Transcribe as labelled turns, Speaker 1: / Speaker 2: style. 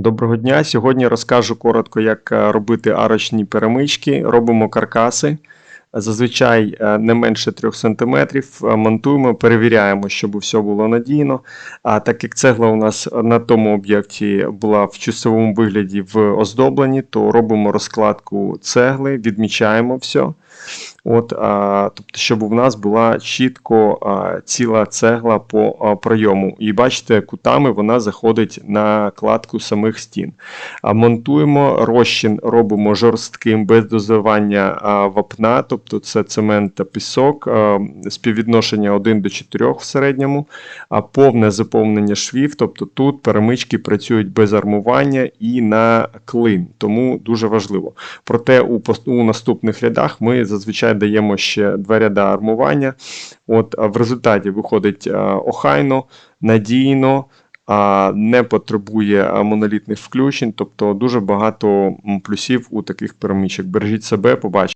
Speaker 1: Доброго дня! Сьогодні розкажу коротко, як е, робити арочні перемички. Робимо каркаси. Зазвичай е, не менше 3 см. Монтуємо, перевіряємо, щоб все було надійно. А так як цегла у нас на тому об'єкті була в часовому вигляді в оздобленні, то робимо розкладку цегли, відмічаємо все. От, а, тобто, щоб у нас була чітко а, ціла цегла по а, пройому. І бачите, кутами вона заходить на кладку самих стін. А, монтуємо розчин, робимо жорстким без дозування а, вапна, тобто це цемент та пісок, а, співвідношення 1 до 4 в середньому, а повне заповнення швів, тобто тут перемички працюють без армування і на клин, тому дуже важливо. Проте у, у наступних рядах ми зазвичай даємо ще два ряда армування. От, в результаті виходить охайно, надійно, не потребує монолітних включень, тобто дуже багато плюсів у таких перемічок. Бережіть себе, побачимо.